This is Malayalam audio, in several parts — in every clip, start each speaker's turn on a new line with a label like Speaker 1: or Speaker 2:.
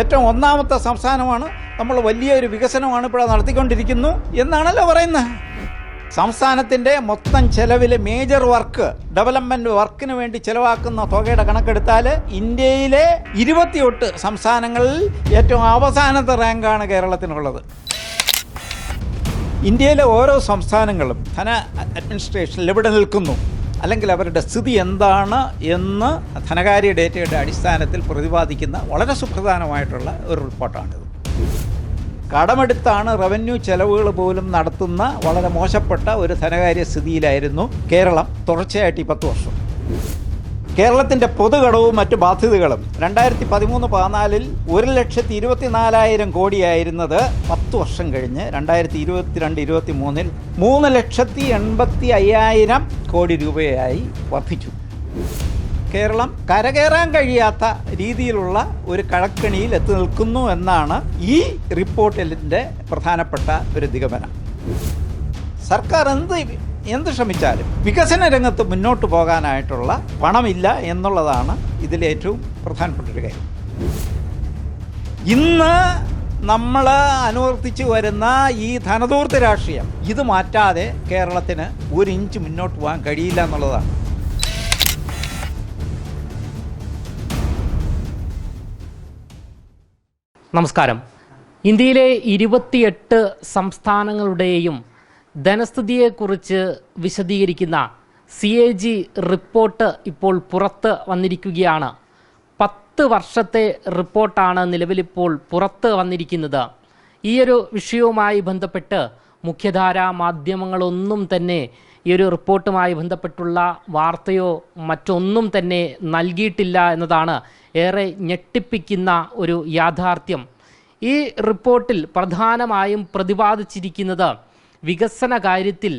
Speaker 1: ഏറ്റവും ഒന്നാമത്തെ സംസ്ഥാനമാണ്. നമ്മൾ വലിയൊരു വികസനമാണ് ഇപ്പോൾ നടത്തിക്കൊണ്ടിരിക്കുന്നു എന്നാണല്ലോ പറയുന്നത്. സംസ്ഥാനത്തിന്റെ മൊത്തം ചെലവിൽ മേജർ വർക്ക് ഡെവലപ്മെന്റ് വർക്കിന് വേണ്ടി ചിലവാക്കുന്ന തുകയുടെ കണക്കെടുത്താൽ ഇന്ത്യയിലെ ഇരുപത്തിയെട്ട് സംസ്ഥാനങ്ങളിൽ ഏറ്റവും അവസാനത്തെ റാങ്കാണ് കേരളത്തിനുള്ളത്. ഇന്ത്യയിലെ ഓരോ സംസ്ഥാനങ്ങളും ധന അഡ്മിനിസ്ട്രേഷനിൽ എവിടെ നിൽക്കുന്നു. അല്ലെങ്കിൽ അവരുടെ സ്ഥിതി എന്താണ് എന്ന് ധനകാര്യ ഡേറ്റയുടെ അടിസ്ഥാനത്തിൽ പ്രതിപാദിക്കുന്ന വളരെ സുപ്രധാനമായിട്ടുള്ള ഒരു റിപ്പോർട്ടാണിത്. കടമെടുത്താണ് റവന്യൂ ചെലവുകൾ പോലും നടത്തുന്ന വളരെ മോശപ്പെട്ട ഒരു ധനകാര്യ സ്ഥിതിയിലായിരുന്നു കേരളം തുടർച്ചയായിട്ട് ഈ പത്ത് വർഷം. കേരളത്തിന്റെ പൊതുകടവും മറ്റു ബാധ്യതകളും രണ്ടായിരത്തി പതിമൂന്ന് പതിനാലിൽ ഒരു ലക്ഷത്തി ഇരുപത്തിനാലായിരം കോടിയായിരുന്നത് പത്ത് വർഷം കഴിഞ്ഞ് രണ്ടായിരത്തി ഇരുപത്തിരണ്ട് ഇരുപത്തി മൂന്നിൽ മൂന്ന് ലക്ഷത്തി എൺപത്തി അയ്യായിരം കോടി രൂപയായി വർദ്ധിച്ചു. കേരളം കരകയറാൻ കഴിയാത്ത രീതിയിലുള്ള ഒരു കഴക്കണിയിൽ എത്തി നിൽക്കുന്നു എന്നാണ് ഈ റിപ്പോർട്ടിന്റെ പ്രധാനപ്പെട്ട ഒരു നിഗമനം. സർക്കാർ എന്ത് എന്ത് ശ്രമിച്ചാലും വികസന രംഗത്ത് മുന്നോട്ട് പോകാനായിട്ടുള്ള പണമില്ല എന്നുള്ളതാണ് ഇതിലേറ്റവും പ്രധാനപ്പെട്ട ഒരു കാര്യം. ഇന്ന് നമ്മൾ അനുവർത്തിച്ചു വരുന്ന ഈ ധനദൂർത്ത രാഷ്ട്രീയം ഇത് മാറ്റാതെ കേരളത്തിന് ഒരു ഇഞ്ച് മുന്നോട്ട് പോകാൻ കഴിയില്ല എന്നുള്ളതാണ്.
Speaker 2: നമസ്കാരം. ഇന്ത്യയിലെ ഇരുപത്തിയെട്ട് സംസ്ഥാനങ്ങളുടെയും ധനസ്ഥിതിയെക്കുറിച്ച് വിശദീകരിക്കുന്ന സി എ ജി റിപ്പോർട്ട് ഇപ്പോൾ പുറത്ത് വന്നിരിക്കുകയാണ്. പത്ത് വർഷത്തെ റിപ്പോർട്ടാണ് നിലവിലിപ്പോൾ പുറത്ത് വന്നിരിക്കുന്നത്. ഈയൊരു വിഷയവുമായി ബന്ധപ്പെട്ട് മുഖ്യധാര മാധ്യമങ്ങളൊന്നും തന്നെ ഈ ഒരു റിപ്പോർട്ടുമായി ബന്ധപ്പെട്ടുള്ള വാർത്തയോ മറ്റൊന്നും തന്നെ നൽകിയിട്ടില്ല എന്നതാണ് ഏറെ ഞെട്ടിപ്പിക്കുന്ന ഒരു യാഥാർത്ഥ്യം. ഈ റിപ്പോർട്ടിൽ പ്രധാനമായും പ്രതിപാദിച്ചിരിക്കുന്നത് വികസന കാര്യത്തിൽ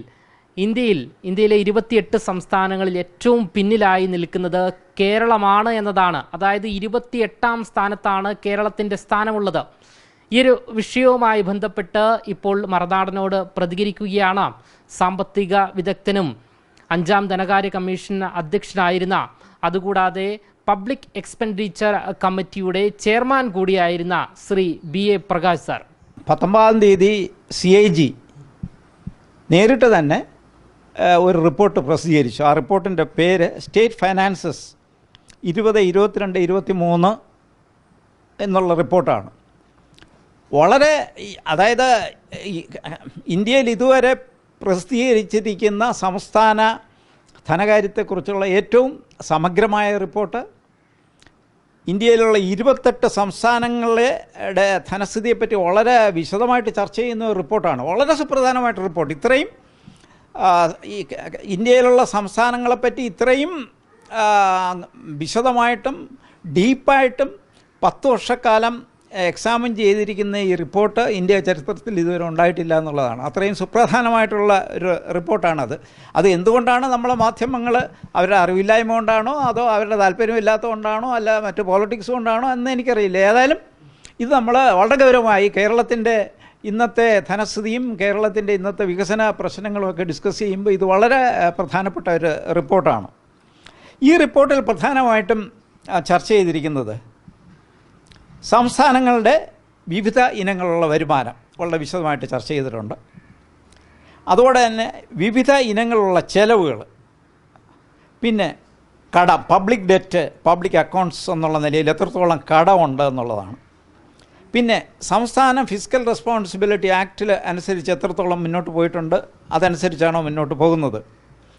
Speaker 2: ഇന്ത്യയിൽ ഇന്ത്യയിലെ ഇരുപത്തിയെട്ട് സംസ്ഥാനങ്ങളിൽ ഏറ്റവും പിന്നിലായി നിൽക്കുന്നത് കേരളമാണ് എന്നതാണ്. അതായത് ഇരുപത്തിയെട്ടാം സ്ഥാനത്താണ് കേരളത്തിന്റെ സ്ഥാനമുള്ളത്. ഈ ഒരു വിഷയവുമായി ബന്ധപ്പെട്ട് ഇപ്പോൾ മറനാടനോട് പ്രതികരിക്കുകയാണ് സാമ്പത്തിക വിദഗ്ധനും അഞ്ചാം ധനകാര്യ കമ്മീഷൻ അധ്യക്ഷനായിരുന്ന അതുകൂടാതെ പബ്ലിക് എക്സ്പെൻഡിച്ചർ കമ്മിറ്റിയുടെ chairman കൂടിയായിരുന്ന Shri B A Prakash sir.
Speaker 1: പത്തൊമ്പതാം തീയതി സി ഐ ജി നേരിട്ട് തന്നെ ഒരു റിപ്പോർട്ട് പ്രസിദ്ധീകരിച്ചു. ആ റിപ്പോർട്ടിന്റെ പേര് സ്റ്റേറ്റ് ഫൈനാൻസസ് ഇരുപത് ഇരുപത്തിരണ്ട് ഇരുപത്തി മൂന്ന് എന്നുള്ള റിപ്പോർട്ടാണ്. വളരെ അതായത് ഇന്ത്യയിൽ ഇതുവരെ പ്രസിദ്ധീകരിച്ചിരിക്കുന്ന സംസ്ഥാന ധനകാര്യത്തെക്കുറിച്ചുള്ള ഏറ്റവും സമഗ്രമായ റിപ്പോർട്ട് ഇന്ത്യയിലുള്ള ഇരുപത്തെട്ട് സംസ്ഥാനങ്ങളുടെ ധനസ്ഥിതിയെപ്പറ്റി വളരെ വിശദമായിട്ട് ചർച്ച ചെയ്യുന്ന ഒരു റിപ്പോർട്ടാണ്. വളരെ സുപ്രധാനമായിട്ട് റിപ്പോർട്ട്. ഇത്രയും ഈ ഇന്ത്യയിലുള്ള സംസ്ഥാനങ്ങളെപ്പറ്റി ഇത്രയും വിശദമായിട്ടും ഡീപ്പായിട്ടും പത്ത് വർഷക്കാലം എക്സാമിൻ ചെയ്തിരിക്കുന്ന ഈ റിപ്പോർട്ട് ഇന്ത്യ ചരിത്രത്തിൽ ഇതുവരെ ഉണ്ടായിട്ടില്ല എന്നുള്ളതാണ്. അത്രയും സുപ്രധാനമായിട്ടുള്ള ഒരു റിപ്പോർട്ടാണത്. അത് എന്തുകൊണ്ടാണ് നമ്മളെ മാധ്യമങ്ങൾ അവരുടെ അറിവില്ലായ്മ കൊണ്ടാണോ അതോ അവരുടെ താല്പര്യമില്ലാത്ത കൊണ്ടാണോ അല്ല മറ്റ് പോളിറ്റിക്സ് കൊണ്ടാണോ എന്ന് എനിക്കറിയില്ല. ഏതായാലും ഇത് നമ്മൾ വളരെ ഗൗരവമായി കേരളത്തിന്റെ ഇന്നത്തെ ധനസ്ഥിതിയും കേരളത്തിന്റെ ഇന്നത്തെ വികസന പ്രശ്നങ്ങളുമൊക്കെ ഡിസ്കസ് ചെയ്യുമ്പോൾ ഇത് വളരെ പ്രധാനപ്പെട്ട ഒരു റിപ്പോർട്ടാണ്. ഈ റിപ്പോർട്ടിൽ പ്രധാനമായിട്ടും ചർച്ച ചെയ്തിരിക്കുന്നത് സംസ്ഥാനങ്ങളുടെ വിവിധ ഇനങ്ങളുള്ള വരുമാനം വളരെ വിശദമായിട്ട് ചർച്ച ചെയ്തിട്ടുണ്ട്. അതോടെ തന്നെ വിവിധ ഇനങ്ങളുള്ള ചെലവുകൾ പിന്നെ കടം പബ്ലിക് ഡെറ്റ് പബ്ലിക് അക്കൗണ്ട്സ് എന്നുള്ള നിലയിൽ എത്രത്തോളം കടമുണ്ട് എന്നുള്ളതാണ്. പിന്നെ സംസ്ഥാന ഫിസിക്കൽ റെസ്പോൺസിബിലിറ്റി ആക്റ്റിൽ അനുസരിച്ച് എത്രത്തോളം മുന്നോട്ട് പോയിട്ടുണ്ട് അതനുസരിച്ചാണോ മുന്നോട്ട് പോകുന്നത്.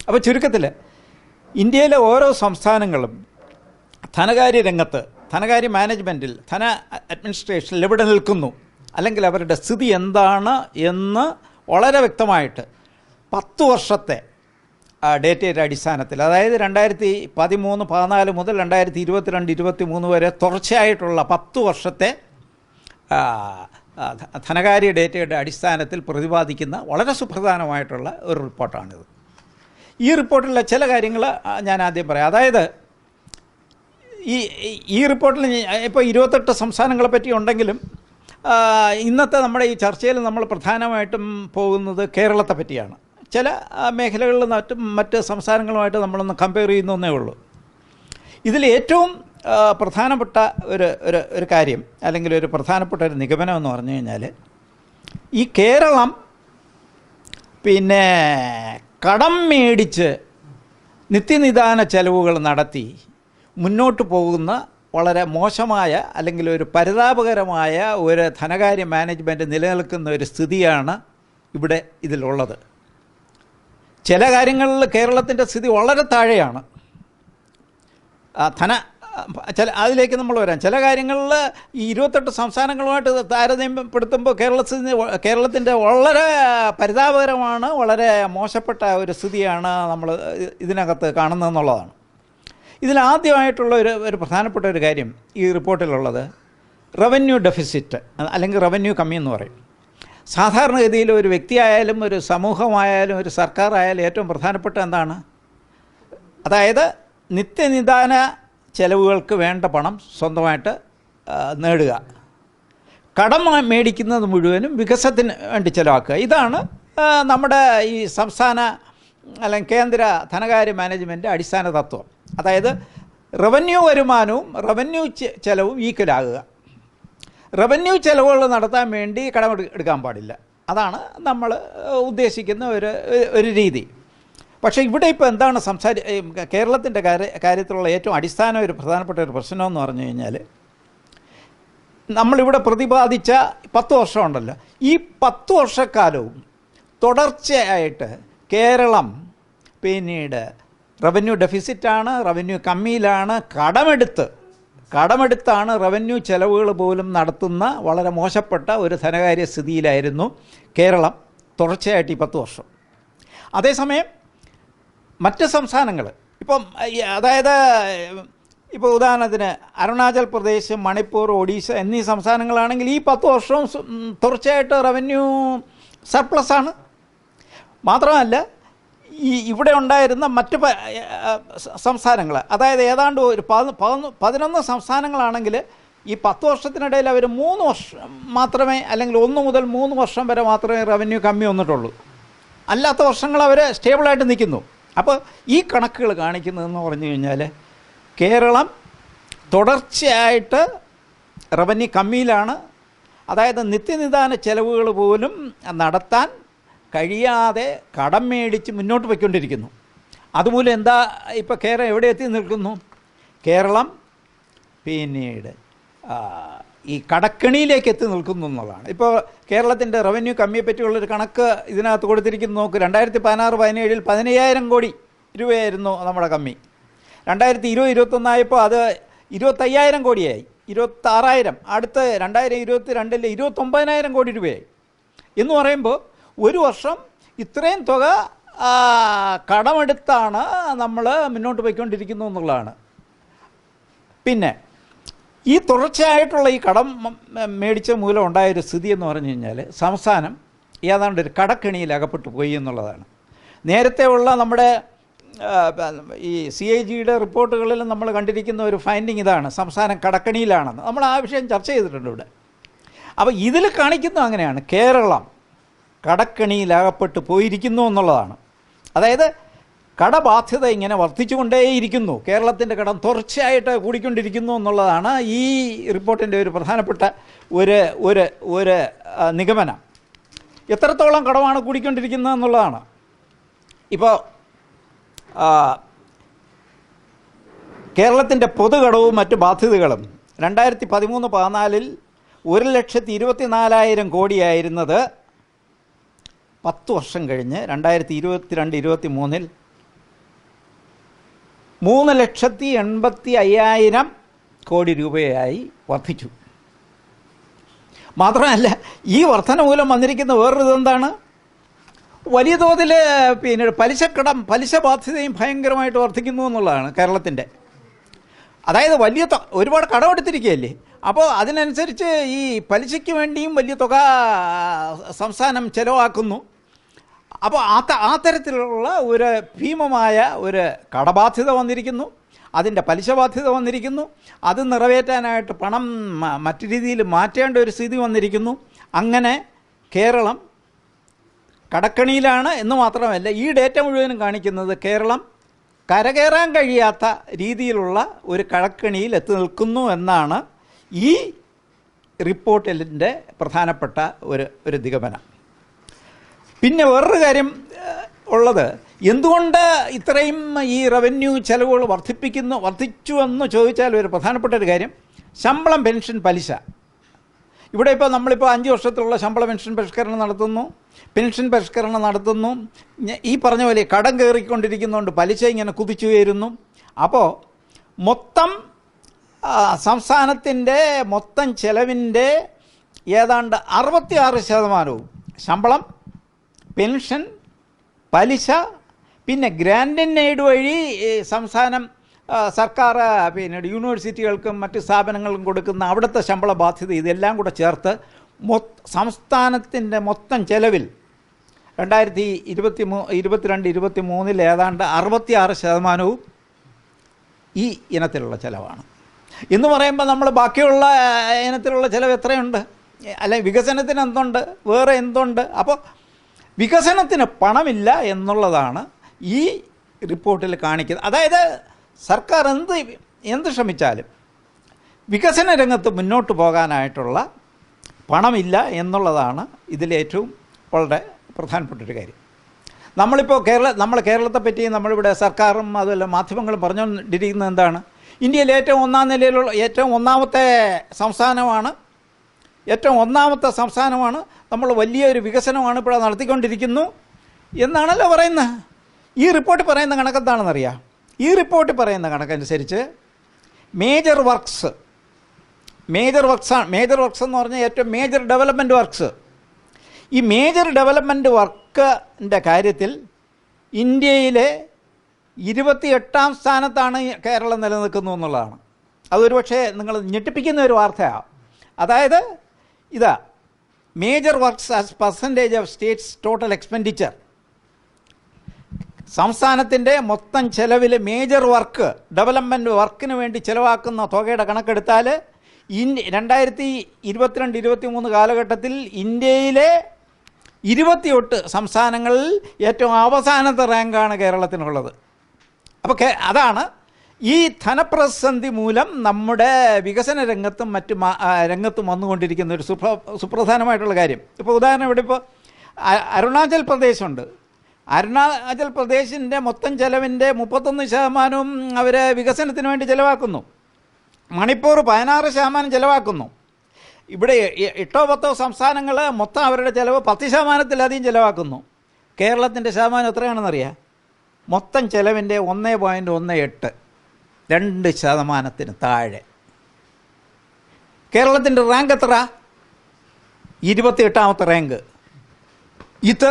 Speaker 1: അപ്പോൾ ചുരുക്കത്തിൽ ഇന്ത്യയിലെ ഓരോ സംസ്ഥാനങ്ങളും ധനകാര്യ രംഗത്ത് ധനകാര്യ മാനേജ്മെന്റിൽ ധന അഡ്മിനിസ്ട്രേഷനിൽ എവിടെ നിൽക്കുന്നു? അല്ലെങ്കിൽ അവരുടെ സ്ഥിതി എന്താണ് എന്ന് വളരെ വ്യക്തമായിട്ട് പത്ത് വർഷത്തെ ഡേറ്റയുടെ അടിസ്ഥാനത്തിൽ അതായത് രണ്ടായിരത്തി പതിമൂന്ന് പതിനാല് മുതൽ രണ്ടായിരത്തി ഇരുപത്തിരണ്ട് ഇരുപത്തി മൂന്ന് വരെ തുടർച്ചയായിട്ടുള്ള പത്ത് വർഷത്തെ ധനകാര്യ ഡേറ്റയുടെ അടിസ്ഥാനത്തിൽ പ്രതിപാദിക്കുന്ന വളരെ സുപ്രധാനമായിട്ടുള്ള ഒരു റിപ്പോർട്ടാണിത്. ഈ റിപ്പോർട്ടിലെ ചില കാര്യങ്ങൾ ഞാൻ ആദ്യം പറയാം. അതായത് ഈ ഈ- റിപ്പോർട്ടിൽ ഇപ്പോൾ ഇരുപത്തെട്ട് സംസ്ഥാനങ്ങളെ പറ്റി ഉണ്ടെങ്കിലും ഇന്നത്തെ നമ്മുടെ ഈ ചർച്ചയിൽ നമ്മൾ പ്രധാനമായിട്ടും പോകുന്നത് കേരളത്തെ പറ്റിയാണ്. ചില മേഖലകളിൽ മറ്റും മറ്റ് സംസ്ഥാനങ്ങളുമായിട്ട് നമ്മളൊന്ന് കമ്പയർ ചെയ്യുന്നേ ഉള്ളൂ. ഇതിൽ ഏറ്റവും പ്രധാനപ്പെട്ട ഒരു ഒരു ഒരു കാര്യം അല്ലെങ്കിൽ ഒരു പ്രധാനപ്പെട്ട ഒരു നിഗമനം എന്ന് പറഞ്ഞു കഴിഞ്ഞാൽ ഈ കേരളം പിന്നെ കടം മേടിച്ച് നിത്യനിദാന ചെലവുകൾ നടത്തി മുന്നോട്ട് പോകുന്ന വളരെ മോശമായ അല്ലെങ്കിൽ ഒരു പരിതാപകരമായ ഒരു ധനകാര്യ മാനേജ്മെന്റ് നിലനിൽക്കുന്ന ഒരു സ്ഥിതിയാണ് ഇവിടെ ഇതിലുള്ളത്. ചില കാര്യങ്ങളിൽ കേരളത്തിന്റെ സ്ഥിതി വളരെ താഴെയാണ്. ധന ചില അതിലേക്ക് നമ്മൾ വരാം. ചില കാര്യങ്ങളിൽ ഈ ഇരുപത്തെട്ട് സംസ്ഥാനങ്ങളുമായിട്ട് താരതമ്യപ്പെടുത്തുമ്പോൾ കേരളത്തിന് കേരളത്തിന്റെ വളരെ പരിതാപകരമാണ് വളരെ മോശപ്പെട്ട ഒരു സ്ഥിതിയാണ് നമ്മൾ ഇതിനകത്ത് കാണുന്നതെന്നുള്ളതാണ്. ഇതിലാദ്യമായിട്ടുള്ള ഒരു ഒരു പ്രധാനപ്പെട്ട ഒരു കാര്യം ഈ റിപ്പോർട്ടിലുള്ളത് റവന്യൂ ഡെഫിസിറ്റ് അല്ലെങ്കിൽ റവന്യൂ കമ്മി എന്ന് പറയും. സാധാരണഗതിയിൽ ഒരു വ്യക്തിയായാലും ഒരു സമൂഹമായാലും ഒരു സർക്കാർ ആയാലും ഏറ്റവും പ്രധാനപ്പെട്ട എന്താണ്? അതായത് നിത്യനിദാന ചെലവുകൾക്ക് വേണ്ട പണം സ്വന്തമായിട്ട് നേടുക. കടം മേടിക്കുന്നത് മുഴുവനും വികസനത്തിന് വേണ്ടി ചിലവാക്കുക. ഇതാണ് നമ്മുടെ ഈ സംസ്ഥാന അല്ലെങ്കിൽ കേന്ദ്ര ധനകാര്യ മാനേജ്മെന്റ് അടിസ്ഥാന തത്വം. അതായത് റവന്യൂ വരുമാനവും റവന്യൂ ചെലവും ഈക്വലാകുക റവന്യൂ ചെലവുകൾ നടത്താൻ വേണ്ടി കടമെടുക്കാൻ പാടില്ല. അതാണ് നമ്മൾ ഉദ്ദേശിക്കുന്ന ഒരു ഒരു രീതി. പക്ഷേ ഇവിടെ ഇപ്പോൾ എന്താണ് സംസാരി കേരളത്തിന്റെ കാര്യ കാര്യത്തിലുള്ള ഏറ്റവും അടിസ്ഥാന ഒരു പ്രധാനപ്പെട്ട ഒരു പ്രശ്നം എന്ന് പറഞ്ഞു കഴിഞ്ഞാൽ നമ്മളിവിടെ പ്രതിപാദിച്ച പത്ത് വർഷമുണ്ടല്ലോ. ഈ പത്ത് വർഷക്കാലവും തുടർച്ചയായിട്ട് കേരളം പിന്നീട് റവന്യൂ ഡെഫിസിറ്റാണ് റവന്യൂ കമ്മിയിലാണ്. കടമെടുത്ത് കടമെടുത്താണ് റവന്യൂ ചെലവുകൾ പോലും നടത്തുന്ന വളരെ മോശപ്പെട്ട ഒരു ധനകാര്യ സ്ഥിതിയിലായിരുന്നു കേരളം തുടർച്ചയായിട്ട് ഈ പത്ത് വർഷം. അതേസമയം മറ്റ് സംസ്ഥാനങ്ങൾ ഇപ്പം അതായത് ഇപ്പോൾ ഉദാഹരണത്തിന് അരുണാചൽ പ്രദേശ് മണിപ്പൂർ ഒഡീഷ എന്നീ സംസ്ഥാനങ്ങളാണെങ്കിൽ ഈ പത്ത് വർഷവും തുടർച്ചയായിട്ട് റവന്യൂ സർപ്ലസ് ആണ് മാത്രമല്ല ഈ ഇവിടെ ഉണ്ടായിരുന്ന മറ്റ് സംസ്ഥാനങ്ങൾ അതായത് ഏതാണ്ട് ഒരു പതി- പതിനൊന്ന് പതിനൊന്ന് സംസ്ഥാനങ്ങളാണെങ്കിൽ ഈ പത്ത് വർഷത്തിനിടയിൽ അവർ മൂന്ന് വർഷം മാത്രമേ അല്ലെങ്കിൽ ഒന്ന് മുതൽ മൂന്ന് വർഷം വരെ മാത്രമേ റവന്യൂ കമ്മി വന്നിട്ടുള്ളൂ. അല്ലാത്ത വർഷങ്ങൾ അവർ സ്റ്റേബിളായിട്ട് നിൽക്കുന്നു. അപ്പോൾ ഈ കണക്കുകൾ കാണിക്കുന്നതെന്ന് പറഞ്ഞു കഴിഞ്ഞാൽ കേരളം തുടർച്ചയായിട്ട് റവന്യൂ കമ്മിയിലാണ്. അതായത് നിത്യനിദാന ചെലവുകൾ പോലും നടത്താൻ കഴിയാതെ കടം മേടിച്ച് മുന്നോട്ട് പോയിക്കൊണ്ടിരിക്കുന്നു. അതുമൂലം എന്താ ഇപ്പോൾ കേരളം എവിടെ എത്തി നിൽക്കുന്നു? കേരളം പിന്നീട് ഈ കടക്കണിയിലേക്ക് എത്തി നിൽക്കുന്നു എന്നുള്ളതാണ്. ഇപ്പോൾ കേരളത്തിന്റെ റവന്യൂ കമ്മിയെ പറ്റിയുള്ളൊരു കണക്ക് ഇതിനകത്ത് കൊടുത്തിരിക്കുന്നു. നോക്ക് രണ്ടായിരത്തി പതിനാറ് പതിനേഴിൽ പതിനയ്യായിരം കോടി രൂപയായിരുന്നു നമ്മുടെ കമ്മി. രണ്ടായിരത്തി ഇരുപത് ഇരുപത്തൊന്നായപ്പോൾ അത് ഇരുപത്തയ്യായിരം കോടിയായി. ഇരുപത്താറായിരം അടുത്ത രണ്ടായിരം ഇരുപത്തി രണ്ടിൽ ഇരുപത്തൊമ്പതിനായിരം കോടി രൂപയായി. എന്ന് പറയുമ്പോൾ ഒരു വർഷം ഇത്രയും തുക കടമെടുത്താണ് നമ്മൾ മുന്നോട്ട് പോയിക്കൊണ്ടിരിക്കുന്നു എന്നുള്ളതാണ്. പിന്നെ ഈ തുടർച്ചയായിട്ടുള്ള ഈ കടം മേടിച്ച മൂലം ഉണ്ടായൊരു സ്ഥിതി എന്ന് പറഞ്ഞു കഴിഞ്ഞാൽ സംസ്ഥാനം ഏതാണ്ട് ഒരു കടക്കെണിയിൽ അകപ്പെട്ടു പോയി എന്നുള്ളതാണ്. നേരത്തെ ഉള്ള നമ്മുടെ ഈ സി ഐ ജിയുടെ റിപ്പോർട്ടുകളിൽ നമ്മൾ കണ്ടിരിക്കുന്ന ഒരു ഫൈൻഡിങ് ഇതാണ് സംസ്ഥാനം കടക്കണിയിലാണെന്ന്. നമ്മൾ ആ വിഷയം ചർച്ച ചെയ്തിട്ടുണ്ട് ഇവിടെ. അപ്പോൾ ഇതിൽ കാണിക്കുന്നത് അങ്ങനെയാണ്. കേരളം കടക്കണിയിലകപ്പെട്ട് പോയിരിക്കുന്നു എന്നുള്ളതാണ്. അതായത് കടബാധ്യത ഇങ്ങനെ വർദ്ധിച്ചുകൊണ്ടേയിരിക്കുന്നു. കേരളത്തിന്റെ കടം തുടർച്ചയായിട്ട് കൂടിക്കൊണ്ടിരിക്കുന്നു എന്നുള്ളതാണ് ഈ റിപ്പോർട്ടിന്റെ ഒരു പ്രധാനപ്പെട്ട ഒരു ഒരു ഒരു നിഗമനം. എത്രത്തോളം കടമാണ് കൂടിക്കൊണ്ടിരിക്കുന്നത് എന്നുള്ളതാണ്. ഇപ്പോൾ കേരളത്തിന്റെ പൊതുകടവും മറ്റ് ബാധ്യതകളും രണ്ടായിരത്തി പതിമൂന്ന് പതിനാലിൽ ഒരു ലക്ഷത്തി ഇരുപത്തിനാലായിരം കോടിയായിരുന്നത് പത്ത് വർഷം കഴിഞ്ഞ് രണ്ടായിരത്തി ഇരുപത്തിരണ്ട് ഇരുപത്തി മൂന്നിൽ മൂന്ന് ലക്ഷത്തി എൺപത്തി അയ്യായിരം കോടി രൂപയായി വർദ്ധിച്ചു. മാത്രമല്ല ഈ വർധന മൂലം വന്നിരിക്കുന്ന വേറൊരു ഇതെന്താണ് വലിയ തോതിൽ പിന്നെ പലിശക്കടം പലിശ ബാധ്യതയും ഭയങ്കരമായിട്ട് വർദ്ധിക്കുന്നു എന്നുള്ളതാണ് കേരളത്തിന്റെ. അതായത് വലിയ ഒരുപാട് കടമെടുത്തിരിക്കുകയല്ലേ അപ്പോൾ അതിനനുസരിച്ച് ഈ പലിശയ്ക്ക് വേണ്ടിയും വലിയ തുക സംസ്ഥാനം ചെലവാക്കുന്നു. അപ്പോൾ ആ ആ തരത്തിലുള്ള ഒരു ഭീമമായ ഒരു കടബാധ്യത വന്നിരിക്കുന്നു. അതിന്റെ പലിശ ബാധ്യത വന്നിരിക്കുന്നു. അത് നിറവേറ്റാനായിട്ട് പണം മറ്റു രീതിയിൽ മാറ്റേണ്ട ഒരു സ്ഥിതി വന്നിരിക്കുന്നു. അങ്ങനെ കേരളം കടക്കണിയിലാണ് എന്ന് മാത്രമല്ല ഈ ഡേറ്റ മുഴുവനും കാണിക്കുന്നത് കേരളം കരകയറാൻ കഴിയാത്ത രീതിയിലുള്ള ഒരു കടക്കണിയിൽ എത്തി നിൽക്കുന്നു എന്നാണ് ഈ റിപ്പോർട്ടിന്റെ പ്രധാനപ്പെട്ട ഒരു ഒരു നിഗമനം. പിന്നെ വേറൊരു കാര്യം ഉള്ളത്. എന്തുകൊണ്ട് ഇത്രയും ഈ റവന്യൂ ചെലവുകൾ വർദ്ധിപ്പിക്കുന്നു വർദ്ധിച്ചു എന്ന് ചോദിച്ചാൽ ഒരു പ്രധാനപ്പെട്ട ഒരു കാര്യം ശമ്പളം പെൻഷൻ പലിശ. ഇവിടെ ഇപ്പോൾ നമ്മളിപ്പോൾ അഞ്ച് വർഷത്തിലുള്ള ശമ്പള പെൻഷൻ പരിഷ്കരണം നടത്തുന്നു പെൻഷൻ പരിഷ്കരണം നടത്തുന്നു. ഈ പറഞ്ഞ പോലെ കടം കയറിക്കൊണ്ടിരിക്കുന്നതുകൊണ്ട് പലിശ ഇങ്ങനെ കുതിച്ചു കയറുന്നു അപ്പോൾ മൊത്തം സംസ്ഥാനത്തിന്റെ മൊത്തം ചെലവിന്റെ ഏതാണ്ട് അറുപത്തിയാറ് ശതമാനവും ശമ്പളം പെൻഷൻ പലിശ പിന്നെ ഗ്രാൻഡ് എയ്ഡ് വഴി സംസ്ഥാനം സർക്കാർ പിന്നെ യൂണിവേഴ്സിറ്റികൾക്കും മറ്റ് സ്ഥാപനങ്ങൾക്കും കൊടുക്കുന്ന അവിടുത്തെ ശമ്പള ബാധ്യത ഇതെല്ലാം കൂടെ ചേർത്ത് മൊ സംസ്ഥാനത്തിന്റെ മൊത്തം ചെലവിൽ രണ്ടായിരത്തി ഇരുപത്തി മൂ ഇരുപത്തിരണ്ട് ഇരുപത്തി മൂന്നിൽ ഏതാണ്ട് അറുപത്തിയാറ് ശതമാനവും ഈ ഇനത്തിലുള്ള ചിലവാണ്. എന്ന് പറയുമ്പോൾ നമ്മൾ ബാക്കിയുള്ള ഇനത്തിലുള്ള ചിലവ് എത്രയുണ്ട്? അല്ലെ വികസനത്തിന് എന്തുണ്ട്? വേറെ എന്തുണ്ട്? അപ്പോൾ വികസനത്തിന് പണമില്ല എന്നുള്ളതാണ് ഈ റിപ്പോർട്ടിൽ കാണിക്കുന്നത്. അതായത് സർക്കാർ എന്ത് എന്ത് ശ്രമിച്ചാലും വികസന രംഗത്ത് മുന്നോട്ട് പോകാനായിട്ടുള്ള പണമില്ല എന്നുള്ളതാണ് ഇതിലേറ്റവും വളരെ പ്രധാനപ്പെട്ട ഒരു കാര്യം. നമ്മളിപ്പോൾ കേരള നമ്മൾ കേരളത്തെ പറ്റി നമ്മളിവിടെ സർക്കാരും അതുമല്ല മാധ്യമങ്ങളും പറഞ്ഞുകൊണ്ടിരിക്കുന്നത് എന്താണ്? ഇന്ത്യയിൽ ഏറ്റവും ഒന്നാം നിലയിലുള്ള ഏറ്റവും ഒന്നാമത്തെ സംസ്ഥാനമാണ് ഏറ്റവും ഒന്നാമത്തെ സംസ്ഥാനമാണ് നമ്മൾ വലിയൊരു വികസനമാണ് ഇപ്പോൾ നടത്തിക്കൊണ്ടിരിക്കുന്നു എന്നാണല്ലോ പറയുന്നത്. ഈ റിപ്പോർട്ട് പറയുന്ന കണക്കെന്താണെന്നറിയാം ഈ റിപ്പോർട്ട് പറയുന്ന കണക്കനുസരിച്ച് മേജർ വർക്ക്സ് മേജർ വർക്ക്സാണ് മേജർ വർക്ക്സ് എന്ന് പറഞ്ഞാൽ ഏറ്റവും മേജർ ഡെവലപ്മെന്റ് വർക്ക്സ്. ഈ മേജർ ഡെവലപ്മെന്റ് വർക്കിന്റെ കാര്യത്തിൽ ഇന്ത്യയിലെ ഇരുപത്തിയെട്ടാം സ്ഥാനത്താണ് കേരളം നിലനിൽക്കുന്നു എന്നുള്ളതാണ്. അതൊരു പക്ഷേ നിങ്ങൾ ഞെട്ടിപ്പിക്കുന്ന ഒരു വാർത്തയാണ് അതായത് ഇതാ major works as percentage of states total expenditure സംസ്ഥാനത്തിന്റെ മൊത്തം ചെലവിൽ മേജർ വർക്ക് ഡെവലപ്മെന്റ് വർക്കിന് വേണ്ടി ചിലവാക്കുന്ന തുകയുടെ കണക്കെടുത്താൽ ഇൻ രണ്ടായിരത്തി ഇരുപത്തിരണ്ട് ഇരുപത്തി മൂന്ന് കാലഘട്ടത്തിൽ ഇന്ത്യയിലെ ഇരുപത്തിയെട്ട് സംസ്ഥാനങ്ങളിൽ ഏറ്റവും അവസാനത്തെ റാങ്കാണ് കേരളത്തിനുള്ളത്. അപ്പോൾ അതാണ് ഈ ധനപ്രതിസന്ധി മൂലം നമ്മുടെ വികസന രംഗത്തും മറ്റ് രംഗത്തും വന്നുകൊണ്ടിരിക്കുന്ന ഒരു സുപ്ര സുപ്രധാനമായിട്ടുള്ള കാര്യം. ഇപ്പോൾ ഉദാഹരണം ഇവിടെ ഇപ്പോൾ അരുണാചൽ പ്രദേശുണ്ട്. അരുണാചൽ പ്രദേശിന്റെ മൊത്തം ചെലവിന്റെ മുപ്പത്തൊന്ന് ശതമാനവും അവർ വികസനത്തിന് വേണ്ടി ചിലവാക്കുന്നു. മണിപ്പൂർ പതിനാറ് ശതമാനം ചിലവാക്കുന്നു. ഇവിടെ എട്ടോ പത്തോ സംസ്ഥാനങ്ങൾ മൊത്തം അവരുടെ ചിലവ് പത്ത് ശതമാനത്തിലധികം ചിലവാക്കുന്നു. കേരളത്തിന്റെ ശതമാനം എത്രയാണെന്നറിയാം? മൊത്തം ചിലവിന്റെ ഒന്ന് പോയിന്റ് ഒന്ന് എട്ട്. രണ്ട് ശതമാനത്തിന് താഴെ. കേരളത്തിന്റെ റാങ്ക് എത്ര ഇരുപത്തി എട്ടാമത്തെ റാങ്ക് ഇത്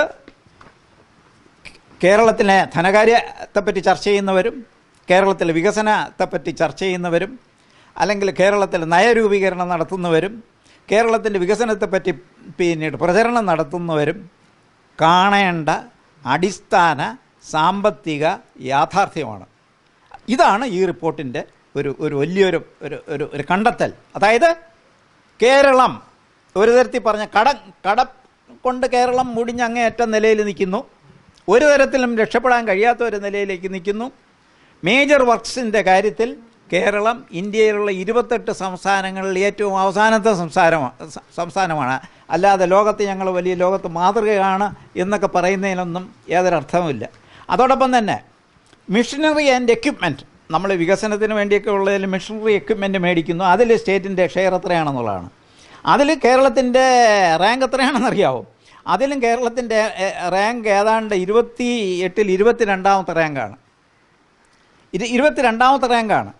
Speaker 1: കേരളത്തിലെ ധനകാര്യത്തെപ്പറ്റി ചർച്ച ചെയ്യുന്നവരും കേരളത്തിലെ വികസനത്തെപ്പറ്റി ചർച്ച ചെയ്യുന്നവരും അല്ലെങ്കിൽ കേരളത്തിൽ നയരൂപീകരണം നടത്തുന്നവരും കേരളത്തിന്റെ വികസനത്തെപ്പറ്റി പിന്നീട് പ്രചരണം നടത്തുന്നവരും കാണേണ്ട അടിസ്ഥാന സാമ്പത്തിക യാഥാർത്ഥ്യമാണ്. ഇതാണ് ഈ റിപ്പോർട്ടിന്റെ ഒരു ഒരു വലിയൊരു ഒരു ഒരു ഒരു കണ്ടെത്തൽ. അതായത് കേരളം ഒരു തരത്തിൽ പറഞ്ഞ കട കട കൊണ്ട് കേരളം മുടിഞ്ഞ് അങ്ങേയറ്റം നിലയിൽ നിൽക്കുന്നു. ഒരു തരത്തിലും രക്ഷപ്പെടാൻ കഴിയാത്ത ഒരു നിലയിലേക്ക് നിൽക്കുന്നു. മേജർ വർക്ക്സിന്റെ കാര്യത്തിൽ കേരളം ഇന്ത്യയിലുള്ള ഇരുപത്തെട്ട് സംസ്ഥാനങ്ങളിൽ ഏറ്റവും അവസാനത്തെ സംസ്ഥാനമാണ് സംസ്ഥാനമാണ്. അല്ലാതെ ലോകത്ത് ഞങ്ങൾ വലിയ ലോകത്ത് മാതൃകയാണ് എന്നൊക്കെ പറയുന്നതിനൊന്നും യാതൊരു അർത്ഥവുമില്ല അതോടൊപ്പം തന്നെ മിഷനറി ആൻഡ് എക്യുപ്മെന്റ് നമ്മൾ വികസനത്തിന് വേണ്ടിയൊക്കെ ഉള്ളതിൽ മിഷനറി എക്യുപ്മെന്റ് മേടിക്കുന്നു. അതിൽ സ്റ്റേറ്റിന്റെ ഷെയർ എത്രയാണെന്നുള്ളതാണ്. അതിൽ കേരളത്തിന്റെ റാങ്ക് എത്രയാണെന്നറിയാവോ അതിലും കേരളത്തിന്റെ റാങ്ക് ഏതാണ്ട് ഇരുപത്തി എട്ടിൽ ഇരുപത്തി രണ്ടാമത്തെ റാങ്കാണ് ഇത് ഇരുപത്തി രണ്ടാമത്തെ റാങ്കാണ്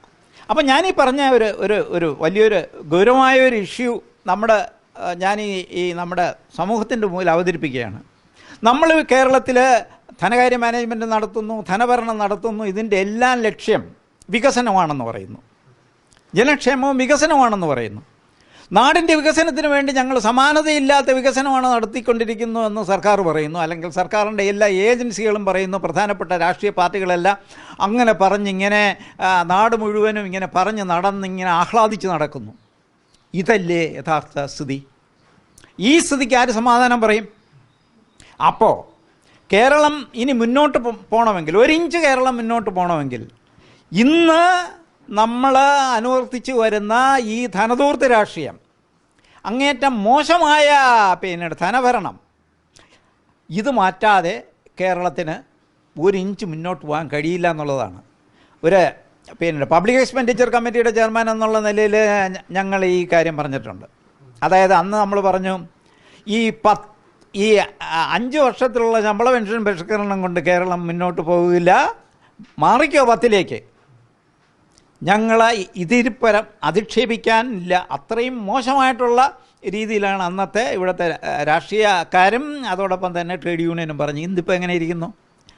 Speaker 1: അപ്പം ഞാനീ പറഞ്ഞ ഒരു ഒരു ഒരു വലിയൊരു ഗൗരവമായ ഒരു ഇഷ്യൂ നമ്മുടെ ഞാൻ ഈ നമ്മുടെ സമൂഹത്തിന്റെ മുമ്പിൽ അവതരിപ്പിക്കുകയാണ്. നമ്മൾ കേരളത്തിൽ ധനകാര്യ മാനേജ്മെന്റ് നടത്തുന്നു ധനഭരണം നടത്തുന്നു ഇതിന്റെ എല്ലാം ലക്ഷ്യം വികസനമാണെന്ന് പറയുന്നു. ജനക്ഷേമവും വികസനമാണെന്ന് പറയുന്നു. നാടിന്റെ വികസനത്തിന് വേണ്ടി ഞങ്ങൾ സമാനതയില്ലാത്ത വികസനമാണ് നടത്തിക്കൊണ്ടിരിക്കുന്നു എന്ന് സർക്കാർ പറയുന്നു. അല്ലെങ്കിൽ സർക്കാരിന്റെ എല്ലാ ഏജൻസികളും പറയുന്നു പ്രധാനപ്പെട്ട രാഷ്ട്രീയ പാർട്ടികളെല്ലാം അങ്ങനെ പറഞ്ഞിങ്ങനെ നാട് മുഴുവനും ഇങ്ങനെ പറഞ്ഞ് നടന്നിങ്ങനെ ആഹ്ലാദിച്ച് നടക്കുന്നു. ഇതല്ലേ യഥാർത്ഥ സ്ഥിതി? ഈ സ്ഥിതിക്ക് ആര് സമാധാനം പറയും? അപ്പോൾ കേരളം ഇനി മുന്നോട്ട് പോകണമെങ്കിൽ ഒരു ഇഞ്ച് കേരളം മുന്നോട്ട് പോകണമെങ്കിൽ ഇന്ന് നമ്മൾ അനുവർത്തിച്ചു വരുന്ന ഈ ധനധൂർത്ത് രാഷ്ട്രീയം അങ്ങേറ്റം മോശമായ പിന്നെ ധനഭരണം ഇത് മാറ്റാതെ കേരളത്തിന് ഒരു ഇഞ്ച് മുന്നോട്ട് പോകാൻ കഴിയില്ല എന്നുള്ളതാണ്. ഒരു പിന്നെ പബ്ലിക് എക്സ്പെൻഡിച്ചർ കമ്മിറ്റിയുടെ ചെയർമാൻ എന്നുള്ള നിലയിൽ ഞങ്ങൾ ഈ കാര്യം പറഞ്ഞിട്ടുണ്ട്. അതായത് അന്ന് നമ്മൾ പറഞ്ഞു ഈ പത്ത് ഈ അഞ്ച് വർഷത്തിലുള്ള ശമ്പള പെൻഷൻ പരിഷ്കരണം കൊണ്ട് കേരളം മുന്നോട്ട് പോകില്ല മാറിക്കോ പത്തിലേക്ക്. ഞങ്ങളെ ഇതിരിപ്പരം അധിക്ഷേപിക്കാനില്ല. അത്രയും മോശമായിട്ടുള്ള രീതിയിലാണ് അന്നത്തെ ഇവിടുത്തെ രാഷ്ട്രീയക്കാരും അതോടൊപ്പം തന്നെ ട്രേഡ് യൂണിയനും പറഞ്ഞു ഇന്നിപ്പോൾ എങ്ങനെ ഇരിക്കുന്നു?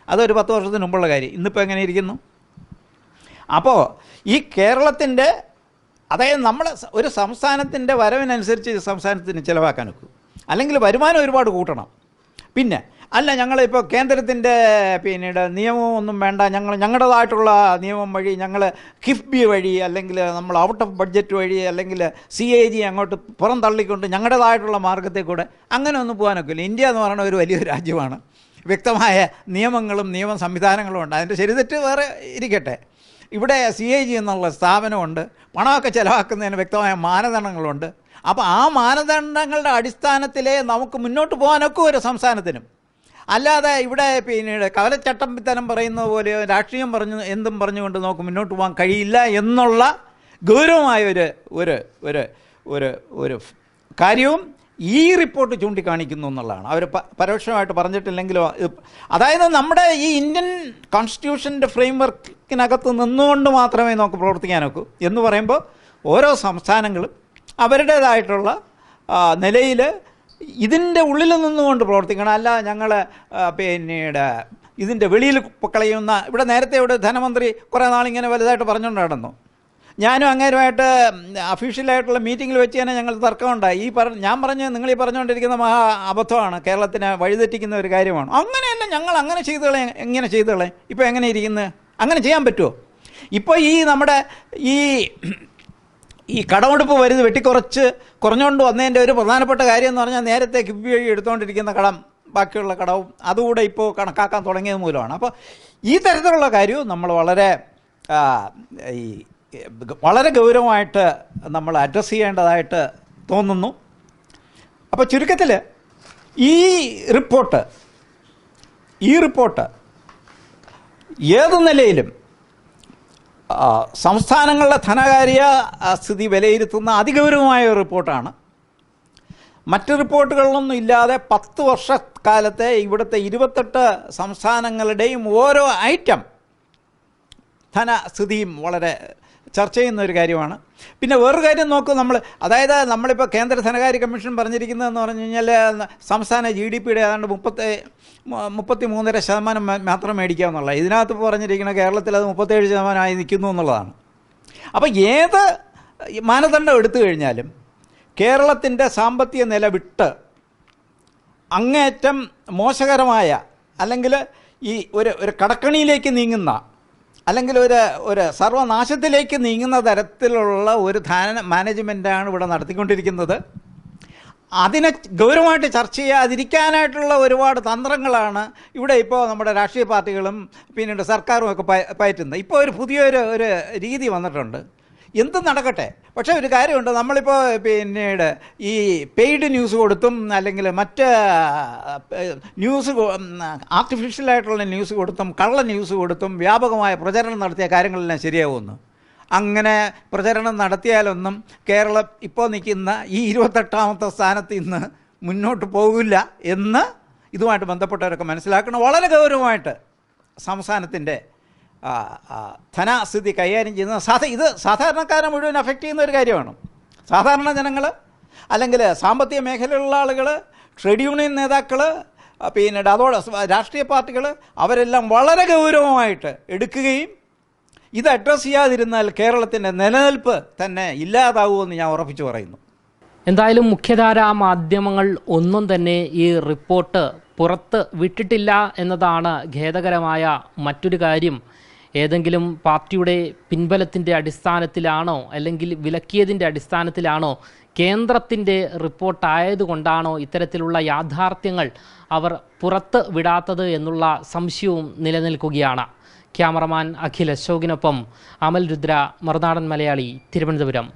Speaker 1: അതൊരു പത്ത് വർഷത്തിന് മുമ്പുള്ള കാര്യം. ഇന്നിപ്പോൾ എങ്ങനെ ഇരിക്കുന്നു? അപ്പോൾ ഈ കേരളത്തിന്റെ അതായത് നമ്മൾ ഒരു സംസ്ഥാനത്തിന്റെ വരവിനനുസരിച്ച് സംസ്ഥാനത്തിന് ചിലവാക്കാൻ ഒക്കും. അല്ലെങ്കിൽ വരുമാനം ഒരുപാട് കൂട്ടണം. പിന്നെ അല്ല ഞങ്ങളിപ്പോൾ കേന്ദ്രത്തിന്റെ പിന്നീട് നിയമവും ഒന്നും വേണ്ട ഞങ്ങൾ ഞങ്ങളുടേതായിട്ടുള്ള നിയമം വഴി ഞങ്ങൾ കിഫ്ബി വഴി അല്ലെങ്കിൽ നമ്മൾ ഔട്ട് ഓഫ് ബഡ്ജറ്റ് വഴി അല്ലെങ്കിൽ സി എ ജി അങ്ങോട്ട് പുറം തള്ളിക്കൊണ്ട് ഞങ്ങളുടേതായിട്ടുള്ള മാർഗത്തിൽ കൂടെ അങ്ങനെ ഒന്നും പോകാനൊക്കെ ഇല്ല. ഇന്ത്യ എന്ന് പറയുന്ന ഒരു വലിയ രാജ്യമാണ്. വ്യക്തമായ നിയമങ്ങളും നിയമ സംവിധാനങ്ങളും ഉണ്ട്. അതിന്റെ ശരിതെറ്റ് വേറെ ഇരിക്കട്ടെ. ഇവിടെ സി എ ജി എന്നുള്ള സ്ഥാപനമുണ്ട്. പണമൊക്കെ ചിലവാക്കുന്നതിന് വ്യക്തമായ മാനദണ്ഡങ്ങളുണ്ട്. അപ്പോൾ ആ മാനദണ്ഡങ്ങളുടെ അടിസ്ഥാനത്തിലേ നമുക്ക് മുന്നോട്ട് പോകാനൊക്കെ ഒരു സംസ്ഥാനത്തിനും. അല്ലാതെ ഇവിടെ പിന്നീട് കവലച്ചട്ടമ്പിത്തനം പറയുന്നത് പോലെ രാഷ്ട്രീയം പറഞ്ഞു എന്തും പറഞ്ഞുകൊണ്ട് നമുക്ക് മുന്നോട്ട് പോകാൻ കഴിയില്ല എന്നുള്ള ഗൗരവമായ ഒരു ഒരു ഒരു ഒരു ഒരു കാര്യവും ഈ റിപ്പോർട്ട് ചൂണ്ടിക്കാണിക്കുന്നു എന്നുള്ളതാണ്. അവർ പരോക്ഷമായിട്ട് പറഞ്ഞിട്ടില്ലെങ്കിലും അതായത് നമ്മുടെ ഈ ഇന്ത്യൻ കോൺസ്റ്റിറ്റ്യൂഷന്റെ ഫ്രെയിംവർക്കിനകത്ത് നിന്നുകൊണ്ട് മാത്രമേ നമുക്ക് പ്രവർത്തിക്കാനൊക്കൂ. എന്ന് പറയുമ്പോൾ ഓരോ സംസ്ഥാനങ്ങളും അവരുടേതായിട്ടുള്ള നിലയിൽ ഇതിന്റെ ഉള്ളിൽ നിന്നുകൊണ്ട് പ്രവർത്തിക്കണം. അല്ല ഞങ്ങൾ പിന്നീട് ഇതിന്റെ വെളിയിൽ കളയുന്ന ഇവിടെ നേരത്തെ ഇവിടെ ധനമന്ത്രി കുറേ നാളിങ്ങനെ വലുതായിട്ട് പറഞ്ഞുകൊണ്ട് ഞാനും അങ്ങേരുമായിട്ട് അഫീഷ്യലായിട്ടുള്ള മീറ്റിങ്ങിൽ വെച്ച് തന്നെ ഞങ്ങൾ തർക്കമുണ്ടായി. ഈ പറ ഞാൻ പറഞ്ഞ് നിങ്ങൾ ഈ പറഞ്ഞുകൊണ്ടിരിക്കുന്ന മഹാ അബദ്ധമാണ്. കേരളത്തിനെ വഴിതെറ്റിക്കുന്ന ഒരു കാര്യമാണ്. അങ്ങനെ അങ്ങനെയല്ല ഞങ്ങൾ അങ്ങനെ ചെയ്തുകളെ എങ്ങനെ ചെയ്തുകളെ? ഇപ്പോൾ എങ്ങനെ ഇരിക്കുന്നത് അങ്ങനെ ചെയ്യാൻ പറ്റുമോ ഇപ്പോൾ ഈ നമ്മുടെ ഈ ഈ കടമെടുപ്പ് വരുന്നത് വെട്ടിക്കുറച്ച് കുറഞ്ഞുകൊണ്ട് വന്നതിന്റെ ഒരു പ്രധാനപ്പെട്ട കാര്യം എന്ന് പറഞ്ഞാൽ നേരത്തെ കിബി വഴി എടുത്തുകൊണ്ടിരിക്കുന്ന കടം ബാക്കിയുള്ള കടവും അതുകൂടെ ഇപ്പോൾ കണക്കാക്കാൻ തുടങ്ങിയത് മൂലമാണ്. അപ്പോൾ ഈ തരത്തിലുള്ള കാര്യവും നമ്മൾ വളരെ ഈ വളരെ ഗൗരവമായിട്ട് നമ്മൾ അഡ്രസ്സ് ചെയ്യേണ്ടതായിട്ട് തോന്നുന്നു. അപ്പോൾ ചുരുക്കത്തിൽ ഈ റിപ്പോർട്ട് ഈ റിപ്പോർട്ട് ഏത് നിലയിലും സംസ്ഥാനങ്ങളുടെ ധനകാര്യ സ്ഥിതി വിലയിരുത്തുന്ന അതിഗൗരവമായ ഒരു റിപ്പോർട്ടാണ്. മറ്റ് റിപ്പോർട്ടുകളിലൊന്നും ഇല്ലാതെ പത്ത് വർഷക്കാലത്തെ ഇവിടുത്തെ ഇരുപത്തെട്ട് സംസ്ഥാനങ്ങളുടെയും ഓരോ ഐറ്റം ധനസ്ഥിതിയും വളരെ ചർച്ച ചെയ്യുന്ന ഒരു കാര്യമാണ്. പിന്നെ വേറൊരു കാര്യം നോക്കൂ നമ്മൾ അതായത് നമ്മളിപ്പോൾ കേന്ദ്ര ധനകാര്യ കമ്മീഷൻ പറഞ്ഞിരിക്കുന്നതെന്ന് പറഞ്ഞു കഴിഞ്ഞാൽ സംസ്ഥാന ജി ഡി പിയുടെ ഏതാണ്ട് മുപ്പത്തി മുപ്പത്തി മൂന്നര ശതമാനം മാത്രം മേടിക്കുക എന്നുള്ളത് ഇതിനകത്ത് പറഞ്ഞിരിക്കുന്ന കേരളത്തിൽ അത് മുപ്പത്തേഴ് ശതമാനമായി നിൽക്കുന്നു എന്നുള്ളതാണ്. അപ്പോൾ ഏത് മാനദണ്ഡം എടുത്തു കഴിഞ്ഞാലും കേരളത്തിന്റെ സാമ്പത്തിക നില വിട്ട് അങ്ങേറ്റം മോശകരമായ അല്ലെങ്കിൽ ഈ ഒരു ഒരു കടക്കണിയിലേക്ക് നീങ്ങുന്ന അല്ലെങ്കിൽ ഒരു ഒരു സർവനാശത്തിലേക്ക് നീങ്ങുന്ന തരത്തിലുള്ള ഒരു ധാന മാനേജ്മെന്റാണ് ഇവിടെ നടത്തിക്കൊണ്ടിരിക്കുന്നത്. അതിനെ ഗൗരവമായിട്ട് ചർച്ച ചെയ്യാതിരിക്കാനായിട്ടുള്ള ഒരുപാട് തന്ത്രങ്ങളാണ് ഇവിടെ ഇപ്പോൾ നമ്മുടെ രാഷ്ട്രീയ പാർട്ടികളും പിന്നീട് സർക്കാരും ഒക്കെ പയ- പയറ്റുന്നത്. ഇപ്പോൾ ഒരു പുതിയൊരു ഒരു രീതി വന്നിട്ടുണ്ട്. എന്തും നടക്കട്ടെ. പക്ഷേ ഒരു കാര്യമുണ്ട്. നമ്മളിപ്പോൾ പിന്നീട് ഈ പെയ്ഡ് ന്യൂസ് കൊടുത്തും അല്ലെങ്കിൽ മറ്റ് ന്യൂസ് ആർട്ടിഫിഷ്യലായിട്ടുള്ള ന്യൂസ് കൊടുത്തും കള്ള ന്യൂസ് കൊടുത്തും വ്യാപകമായ പ്രചരണം നടത്തിയ കാര്യങ്ങളെല്ലാം ശരിയാവുമെന്ന് അങ്ങനെ പ്രചരണം നടത്തിയാലൊന്നും കേരളം ഇപ്പോൾ നിൽക്കുന്ന ഈ ഇരുപത്തെട്ടാമത്തെ സ്ഥാനത്ത് ഇന്ന് മുന്നോട്ട് പോകില്ല എന്ന് ഇതുമായിട്ട് ബന്ധപ്പെട്ടവരൊക്കെ മനസ്സിലാക്കണം. വളരെ ഗൗരവമായിട്ട് സംസ്ഥാനത്തിന്റെ ധനസ്ഥിതി കൈകാര്യം ചെയ്യുന്ന സാധ ഇത് സാധാരണക്കാരെ മുഴുവൻ അഫക്റ്റ് ചെയ്യുന്ന ഒരു കാര്യമാണ്. സാധാരണ ജനങ്ങൾ അല്ലെങ്കിൽ സാമ്പത്തിക മേഖലയിലുള്ള ആളുകൾ ട്രേഡ് യൂണിയൻ നേതാക്കൾ പിന്നെ അതോടെ രാഷ്ട്രീയ പാർട്ടികൾ അവരെല്ലാം വളരെ ഗൗരവമായിട്ട് എടുക്കുകയും ഇത് അഡ്രസ്സ് ചെയ്യാതിരുന്നാൽ കേരളത്തിന്റെ നിലനിൽപ്പ് തന്നെ ഇല്ലാതാവുമെന്ന് ഞാൻ ഉറപ്പിച്ചു പറയുന്നു.
Speaker 2: എന്തായാലും മുഖ്യധാരാ മാധ്യമങ്ങൾ ഒന്നും തന്നെ ഈ റിപ്പോർട്ട് പുറത്ത് വിട്ടിട്ടില്ല എന്നതാണ് ഖേദകരമായ മറ്റൊരു കാര്യം. ഏതെങ്കിലും പാർട്ടിയുടെ പിൻബലത്തിന്റെ അടിസ്ഥാനത്തിലാണോ അല്ലെങ്കിൽ വിലക്കിയതിന്റെ അടിസ്ഥാനത്തിലാണോ കേന്ദ്രത്തിന്റെ റിപ്പോർട്ടായതുകൊണ്ടാണോ ഇത്തരത്തിലുള്ള യാഥാർത്ഥ്യങ്ങൾ അവർ പുറത്ത് വിടാത്തത് എന്നുള്ള സംശയവും നിലനിൽക്കുകയാണ്. ക്യാമറമാൻ അഖിൽ അശോകിനൊപ്പം അമൽ രുദ്ര മറുനാടൻ മലയാളി തിരുവനന്തപുരം.